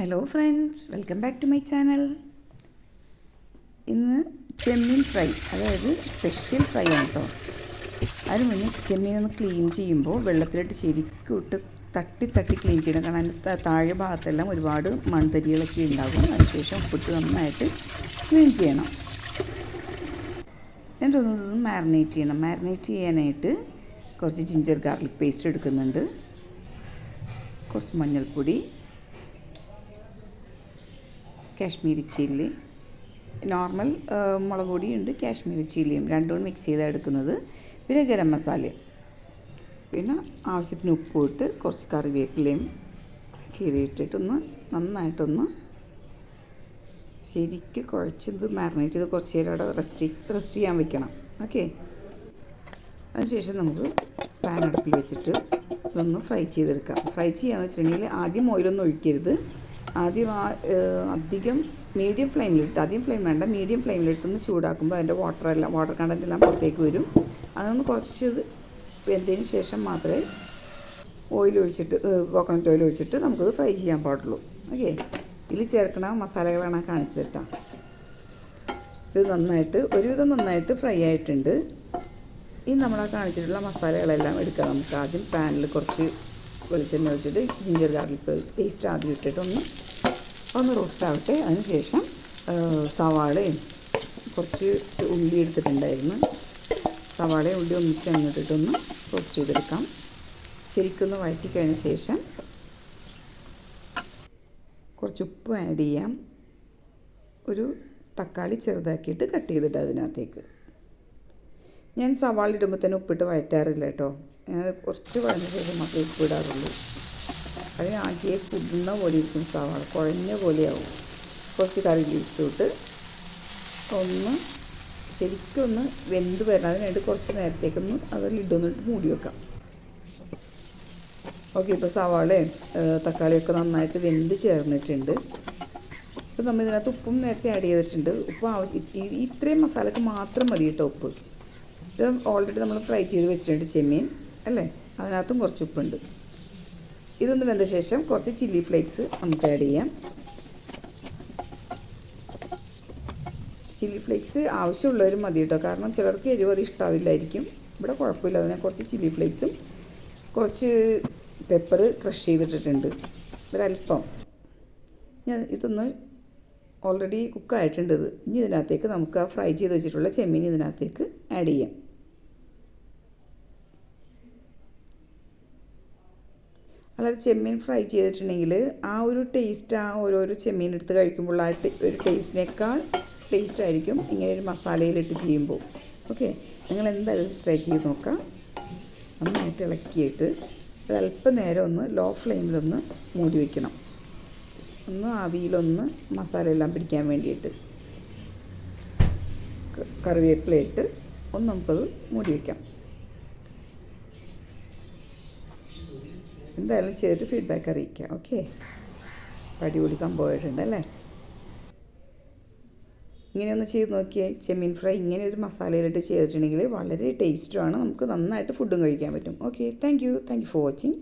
Hello friends welcome back to my channel ഇന്ന് ചെമ്മീൻ fry അതായത് സ്പെഷ്യൽ ഫ്രൈ ആണ് കേട്ടോ അതിന് മുന്നേ ചെമ്മീൻ ഒന്ന് ക്ലീൻ ചെയ്യുമ്പോൾ വെള്ളത്തിലിട്ട് ശരിക്കും ഇട്ട് തട്ടി തട്ടി ക്ലീൻ ചെയ്യണം. കാരണം അതിന്റെ താഴെ ഭാഗത്തെല്ലാം ഒരുപാട് മൺതരികളൊക്കെ ഉണ്ടാകും. അതിനുശേഷം ഉപ്പിട്ട് നന്നായിട്ട് ക്ലീൻ ചെയ്യണം. എന്നിട്ട് എന്നിട്ടൊന്ന് മാരിനേറ്റ് ചെയ്യണം. മാരിനേറ്റ് ചെയ്യാനായിട്ട് കുറച്ച് ജിഞ്ചർ ഗാർലിക് പേസ്റ്റ് എടുക്കുന്നുണ്ട്. കുറച്ച് മഞ്ഞൾപ്പൊടി. കാശ്മീരി ചില്ലി. നോർമൽ മുളക് പൊടിയുണ്ട് കാശ്മീരി ചില്ലിയും രണ്ടും മിക്സ് ചെയ്താണ് എടുക്കുന്നത്. പിന്നെ ഗരം മസാലയും. പിന്നെ ആവശ്യത്തിന് ഉപ്പും ഇട്ട് കുറച്ച് കറിവേപ്പിലയും കീറിയിട്ടിട്ടൊന്ന് നന്നായിട്ടൊന്ന് ശരിക്ക് കുഴച്ചത് മാറിനേറ്റ് ചെയ്ത് കുറച്ച് നേരം അവിടെ റെസ്റ്റ് റെസ്റ്റ് ചെയ്യാൻ വെക്കണം. ഓക്കെ അതിനുശേഷം നമുക്ക് പാൻ അടുപ്പിൽ വെച്ചിട്ട് ഇതൊന്ന് ഫ്രൈ ചെയ്തെടുക്കാം. ഫ്രൈ ചെയ്യാന്ന് വെച്ചിട്ടുണ്ടെങ്കിൽ ആദ്യം ഓയിലൊന്നും ഒഴിക്കരുത്. ആദ്യം ആ അധികം മീഡിയം ഫ്ലെയിമിലിട്ട് ആദ്യം ഫ്ലെയിം വേണ്ട മീഡിയം ഫ്ലെയിമിലിട്ടൊന്ന് ചൂടാക്കുമ്പോൾ അതിന്റെ വാട്ടർ എല്ലാം വാട്ടർ കണ്ടന്റ് എല്ലാം പുറത്തേക്ക് വരും. അതൊന്ന് കുറച്ച് വെന്തതിന് ശേഷം മാത്രമേ ഓയിൽ ഒഴിച്ചിട്ട് കോക്കനട്ട് ഓയിൽ ഒഴിച്ചിട്ട് നമുക്കത് ഫ്രൈ ചെയ്യാൻ പാടുള്ളൂ. ഓക്കെ ഇതിൽ ചേർക്കണ മസാലകളാണ് കാണിച്ചു തരട്ടാ ഇത് നന്നായിട്ട് ഒരുവിധം നന്നായിട്ട് ഫ്രൈ ആയിട്ടുണ്ട്. ഈ നമ്മൾ ആ കാണിച്ചിട്ടുള്ള മസാലകളെല്ലാം എടുക്കാം നമുക്ക്. ആദ്യം പാനിൽ കുറച്ച് വെളിച്ചെണ്ണ ഒഴിച്ചിട്ട് ജിഞ്ചർ ഗാർലിക് പേസ്റ്റ് ആദ്യം ഇട്ടിട്ടൊന്ന് ഒന്ന് റോസ്റ്റ് ആവട്ടെ. അതിനുശേഷം സവാളയും കുറച്ച് ഉള്ളി എടുത്തിട്ടുണ്ടായിരുന്നു. സവാളയും ഉള്ളി ഒന്നിച്ച് അങ്ങോട്ടിട്ടൊന്ന് റോസ്റ്റ് ചെയ്തെടുക്കാം. ശരിക്കൊന്ന് വഴറ്റി കഴിഞ്ഞ ശേഷം കുറച്ച് ഉപ്പ് ആഡ് ചെയ്യാം. ഒരു തക്കാളി ചെറുതാക്കിയിട്ട് കട്ട് ചെയ്തിട്ട് അതിനകത്തേക്ക്. ഞാൻ സവാള ഇടുമ്പോൾ തന്നെ ഉപ്പിട്ട് വഴറ്റാറില്ല കേട്ടോ. ഞാൻ കുറച്ച് കുഴഞ്ഞ ശേഷം ഉപ്പ് ഇടാറുള്ളൂ. അതിന് ആദ്യമേ കുടുന്ന പോലെ ഇരിക്കും സവാള കുഴഞ്ഞ പോലെയാവും. കുറച്ച് കറി ഇട്ട് ഒന്ന് ശരിക്കും ഒന്ന് വെന്ത് വരണം. അതിനായിട്ട് കുറച്ച് നേരത്തേക്കൊന്ന് അത് ലിഡൊന്നിട്ട് മൂടി വെക്കാം. ഓക്കെ ഇപ്പോൾ സവാളയും തക്കാളിയൊക്കെ നന്നായിട്ട് വെന്ത് ചേർന്നിട്ടുണ്ട്. ഇപ്പോൾ നമ്മൾ ഇതിനകത്ത് ഉപ്പും നേരത്തെ ആഡ് ചെയ്തിട്ടുണ്ട്. ഉപ്പ് ആവശ്യം ഇത്രയും മസാലയ്ക്ക് മാത്രം മതി കേട്ടോ ഉപ്പ്. ഇത് ഓൾറെഡി നമ്മൾ ഫ്രൈ ചെയ്ത് വെച്ചിട്ടുണ്ട് ചെമ്മീൻ. അല്ലേ? അതിനകത്തും കുറച്ച് ഉപ്പുണ്ട്. ഇതൊന്ന് വെന്ത ശേഷം കുറച്ച് ചില്ലി ഫ്ലേക്സ് നമുക്ക് ആഡ് ചെയ്യാം. ചില്ലി ഫ്ലേക്സ് ആവശ്യമുള്ളവർ മതി കേട്ടോ കാരണം ചിലർക്ക് എരിവ് അത് ഇഷ്ടാവില്ലായിരിക്കും. ഇവിടെ കുഴപ്പമില്ല. അതിനെ കുറച്ച് ചില്ലി ഫ്ലേക്സും കുറച്ച് പെപ്പർ ക്രഷ് ചെയ്തിട്ടിട്ടുണ്ട്. ഒരല്പം ഞാൻ ഇതൊന്ന് ഓൾറെഡി കുക്കായിട്ടുണ്ട് ഇത്. ഇനി ഇതിനകത്തേക്ക് നമുക്ക് ആ ഫ്രൈ ചെയ്ത് വെച്ചിട്ടുള്ള ചെമ്മീൻ ഇതിനകത്തേക്ക് ആഡ് ചെയ്യാം. അല്ലാതെ ചെമ്മീൻ ഫ്രൈ ചെയ്തിട്ടുണ്ടെങ്കിൽ ആ ഒരു ടേസ്റ്റ് ആ ഓരോരോ ചെമ്മീൻ എടുത്ത് കഴിക്കുമ്പോൾ ആ ഒരു ടേസ്റ്റിനേക്കാൾ ടേസ്റ്റ് ആയിരിക്കും ഇങ്ങനെ ഒരു മസാലയിലിട്ട് ചെയ്യുമ്പോൾ. ഓക്കെ നിങ്ങൾ എന്തായാലും ട്രൈ ചെയ്ത് നോക്കാം. നന്നായിട്ട് ഇളക്കിയിട്ട് ഒരല്പം നേരം ഒന്ന് ലോ ഫ്ലെയിമിലൊന്ന് മൂടി വയ്ക്കണം ഒന്ന് ആവിയിലൊന്ന് മസാല എല്ലാം പിടിക്കാൻ വേണ്ടിയിട്ട്. കറിവേപ്പിലയിട്ട് ഒന്ന് നമുക്കത് മൂടി വയ്ക്കാം എന്തായാലും ചെയ്തിട്ട് ഫീഡ്ബാക്ക് അറിയിക്കാം. ഓക്കെ അടിപൊളി സംഭവമായിട്ടുണ്ട് അല്ലേ? ഇങ്ങനെയൊന്ന് ചെയ്ത് നോക്കിയേ. ചെമ്മീൻ ഫ്രൈ ഇങ്ങനെ ഒരു മസാലയിലിട്ട് ചെയ്തിട്ടുണ്ടെങ്കിൽ വളരെ ടേസ്റ്റുമാണ് നമുക്ക് നന്നായിട്ട് ഫുഡും കഴിക്കാൻ പറ്റും. Okay thank you thank you for watching